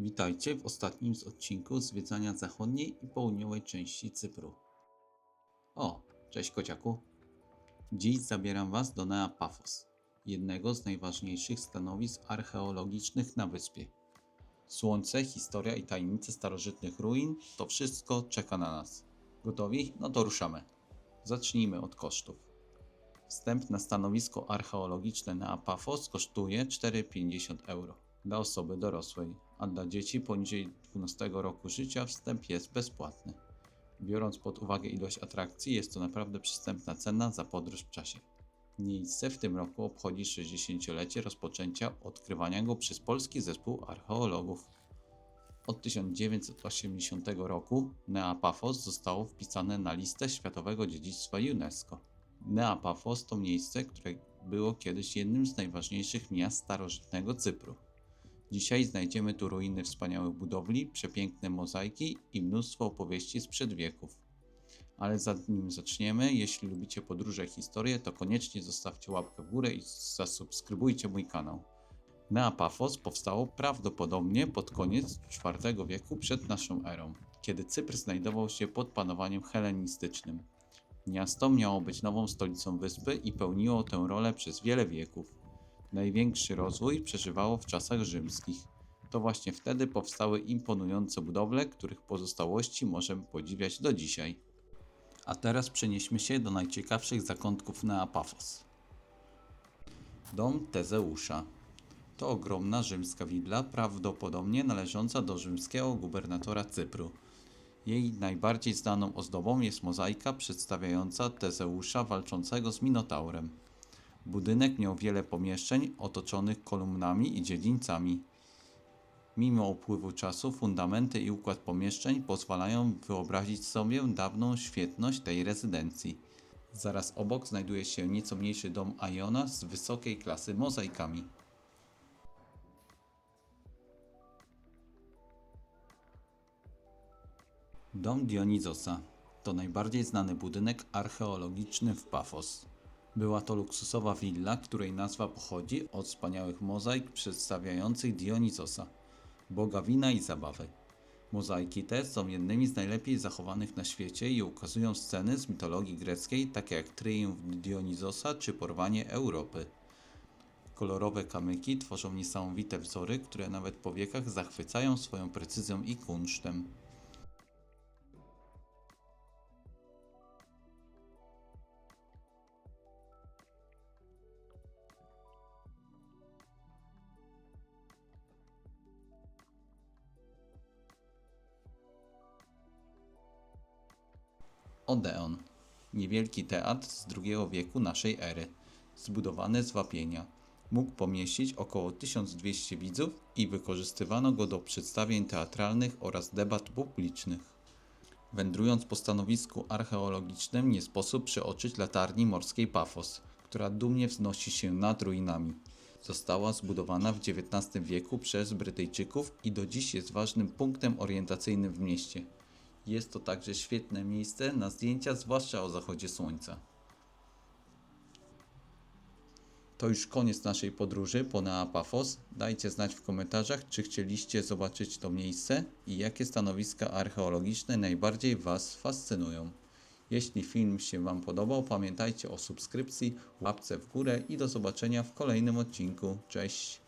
Witajcie w ostatnim z odcinków zwiedzania zachodniej i południowej części Cypru. O, cześć kociaku. Dziś zabieram Was do Nea Paphos, jednego z najważniejszych stanowisk archeologicznych na wyspie. Słońce, historia i tajemnice starożytnych ruin to wszystko czeka na nas. Gotowi? No to ruszamy. Zacznijmy od kosztów. Wstęp na stanowisko archeologiczne na Paphos kosztuje 4,50 euro dla osoby dorosłej, a dla dzieci poniżej 12 roku życia wstęp jest bezpłatny. Biorąc pod uwagę ilość atrakcji, jest to naprawdę przystępna cena za podróż w czasie. Miejsce w tym roku obchodzi 60-lecie rozpoczęcia odkrywania go przez polski zespół archeologów. Od 1980 roku Nea Paphos zostało wpisane na listę Światowego Dziedzictwa UNESCO. Nea Paphos to miejsce, które było kiedyś jednym z najważniejszych miast starożytnego Cypru. Dzisiaj znajdziemy tu ruiny wspaniałych budowli, przepiękne mozaiki i mnóstwo opowieści sprzed wieków. Ale zanim zaczniemy, jeśli lubicie podróże i historię, to koniecznie zostawcie łapkę w górę i zasubskrybujcie mój kanał. Nea Paphos powstało prawdopodobnie pod koniec IV wieku przed naszą erą, kiedy Cypr znajdował się pod panowaniem helenistycznym. Miasto miało być nową stolicą wyspy i pełniło tę rolę przez wiele wieków. Największy rozwój przeżywało w czasach rzymskich. To właśnie wtedy powstały imponujące budowle, których pozostałości możemy podziwiać do dzisiaj. A teraz przenieśmy się do najciekawszych zakątków Nea Paphos. Dom Tezeusza. To ogromna rzymska willa, prawdopodobnie należąca do rzymskiego gubernatora Cypru. Jej najbardziej znaną ozdobą jest mozaika przedstawiająca Tezeusza walczącego z Minotaurem. Budynek miał wiele pomieszczeń otoczonych kolumnami i dziedzińcami. Mimo upływu czasu, fundamenty i układ pomieszczeń pozwalają wyobrazić sobie dawną świetność tej rezydencji. Zaraz obok znajduje się nieco mniejszy dom Iona z wysokiej klasy mozaikami. Dom Dionizosa to najbardziej znany budynek archeologiczny w Pafos. Była to luksusowa willa, której nazwa pochodzi od wspaniałych mozaik przedstawiających Dionizosa, boga wina i zabawy. Mozaiki te są jednymi z najlepiej zachowanych na świecie i ukazują sceny z mitologii greckiej, takie jak Triumf Dionizosa czy Porwanie Europy. Kolorowe kamyki tworzą niesamowite wzory, które nawet po wiekach zachwycają swoją precyzją i kunsztem. Odeon. Niewielki teatr z II wieku naszej ery, zbudowany z wapienia. Mógł pomieścić około 1200 widzów i wykorzystywano go do przedstawień teatralnych oraz debat publicznych. Wędrując po stanowisku archeologicznym nie sposób przeoczyć latarni morskiej Pafos, która dumnie wznosi się nad ruinami. Została zbudowana w XIX wieku przez Brytyjczyków i do dziś jest ważnym punktem orientacyjnym w mieście. Jest to także świetne miejsce na zdjęcia, zwłaszcza o zachodzie słońca. To już koniec naszej podróży po Nea. Dajcie znać w komentarzach, czy chcieliście zobaczyć to miejsce i jakie stanowiska archeologiczne najbardziej Was fascynują. Jeśli film się Wam podobał, pamiętajcie o subskrypcji, łapce w górę i do zobaczenia w kolejnym odcinku. Cześć!